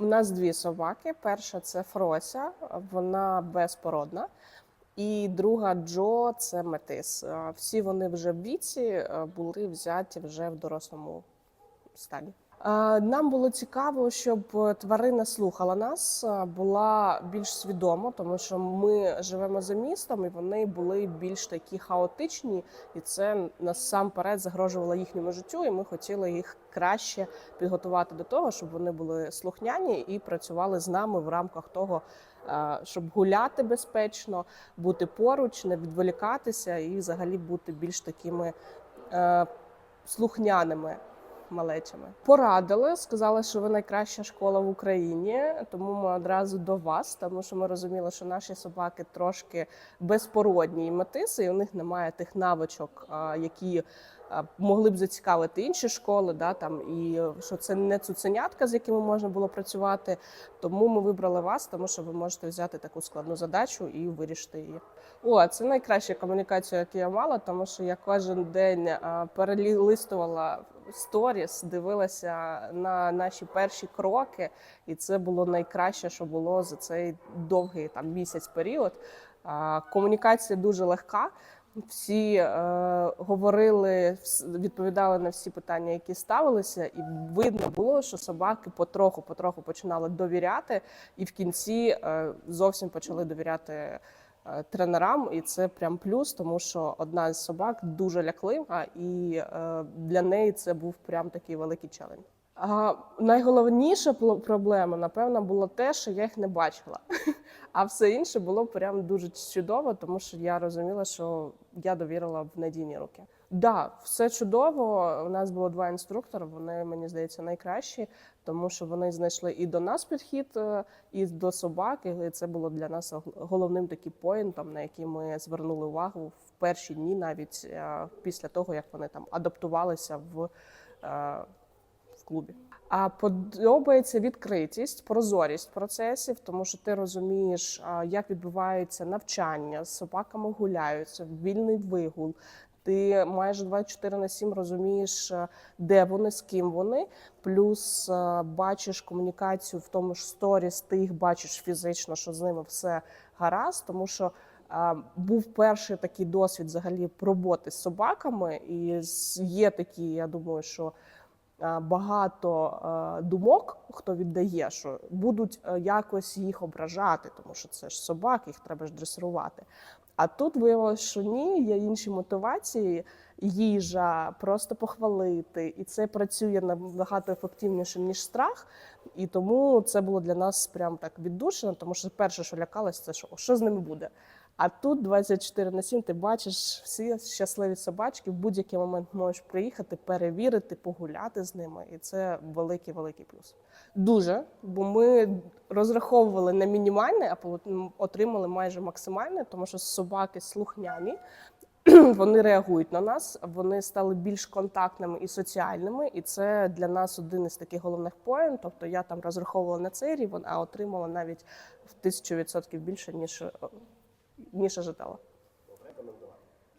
У нас дві собаки. Перша це Фрося, вона безпородна. І друга Джо це метис. Всі вони вже в віці е, були взяті вже в дорослому стані. Е, Нам було цікаво, щоб тварина слухала нас, е, була більш свідома, тому що ми живемо за містом, і вони були більш такі хаотичні, і це насамперед загрожувало їхньому життю. І ми хотіли їх краще підготувати до того, щоб вони були слухняні і працювали з нами в рамках того, е, щоб гуляти безпечно, бути поруч, не відволікатися і взагалі бути більш такими слухняними малечами. Порадили, сказали, що ви найкраща школа в Україні, тому ми одразу до вас, тому що ми розуміли, що наші собаки трошки безпородні і метиси, і у них немає тих навичок, які могли б зацікавити інші школи, да, там, і що це не цуценятка, з якими можна було працювати. Тому ми вибрали вас, тому що ви можете взяти таку складну задачу і вирішити її. О, це найкраща комунікація, яку я мала, тому що я кожен день а, перелистувала сторіс, дивилася на наші перші кроки, і це було найкраще, що було за цей довгий там місяць період. Комунікація дуже легка. Всі е, говорили, відповідали на всі питання, які ставилися, і видно було, що собаки потроху, потроху починали довіряти, і в кінці е, зовсім почали довіряти тренерам. І це прям плюс, тому що одна з собак дуже ляклива, і е, для неї це був прям такий великий челендж. А найголовніша проблема, напевно, було те, що я їх не бачила. А все інше було прям дуже чудово, тому що я розуміла, що я довірила в надійні руки. Да, все чудово. У нас було два інструктори. Вони мені здається найкращі, тому що вони знайшли і до нас підхід, е, і до собак. І це було для нас головним таким поінтом, на який ми звернули увагу в перші дні, навіть е, після того як вони там адаптувалися в. Клубі. А подобається відкритість, прозорість процесів, тому що ти розумієш, як відбувається навчання, з собаками гуляються, вільний вигул. Ти майже 24 на 7 розумієш, де вони, з ким вони. Плюс бачиш комунікацію в тому ж сторіс, ти їх бачиш фізично, що з ними все гаразд, тому що. Був перший такий досвід взагалі роботи з собаками, і є такі, я думаю, що багато е, думок, хто віддає, що будуть е, якось їх ображати, тому що це ж собаки, їх треба ж дресирувати. А тут виявилося, що ні, є інші мотивації, їжа, просто похвалити, і це працює набагато ефективніше ніж страх. І тому це було для нас прям так віддушено, тому що перше, що лякалось, це що, що з ними буде. А тут 24 на 7 ти бачиш всі щасливі собачки, в будь-який момент можеш приїхати, перевірити, погуляти з ними. І це великий великий плюс. Дуже, бо ми розраховували на мінімальне, а отримали майже максимальне, тому що собаки слухняні. Вони реагують на нас, вони стали більш контактними і соціальними, і це для нас один із таких головних поєм. Тобто я там розраховувала на цей рівень, а отримала навіть в тисячу відсотків більше ніж ніж ожидала.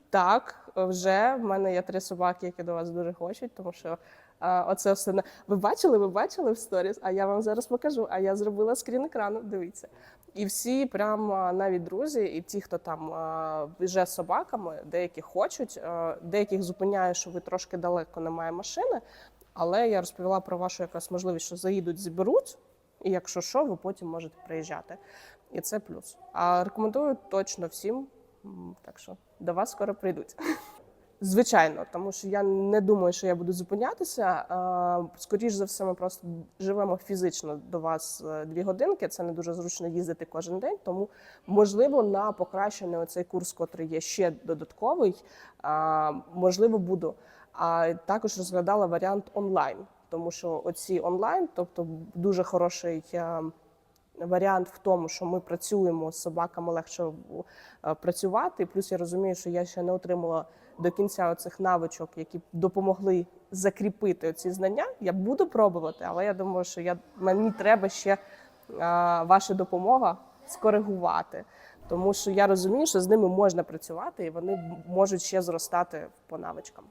Так, вже в мене є три собаки, які до вас дуже хочуть, тому що а, оце все на ви бачили, ви бачили в сторіс, а я вам зараз покажу. А я зробила скрін екрану. Дивіться. І всі, прям а, навіть друзі, і ті, хто там а, вже з собаками, деякі хочуть, а, деяких зупиняє, що ви трошки далеко немає машини. Але я розповіла про вашу якась можливість, що заїдуть, зберуть, і якщо що, ви потім можете приїжджати. І це плюс. А рекомендую точно всім. Так що до вас скоро прийдуть. Звичайно, тому що я не думаю, що я буду зупинятися. А, Скоріш за все, ми просто живемо фізично до вас е, дві годинки. Це не дуже зручно їздити кожен день. Тому можливо на покращення оцей курс, котрий є ще додатковий, можливо, буду. А також розглядала варіант онлайн, тому що оці онлайн, тобто дуже хороший. е, Варіант в тому, що ми працюємо з собаками легше е, працювати. Плюс я розумію, що я ще не отримала до кінця оцих навичок, які допомогли закріпити ці знання. Я буду пробувати, але я думаю, що я мені треба ще а, ваша допомога скоригувати. Тому що я розумію, що з ними можна працювати, і вони можуть ще зростати по навичкам.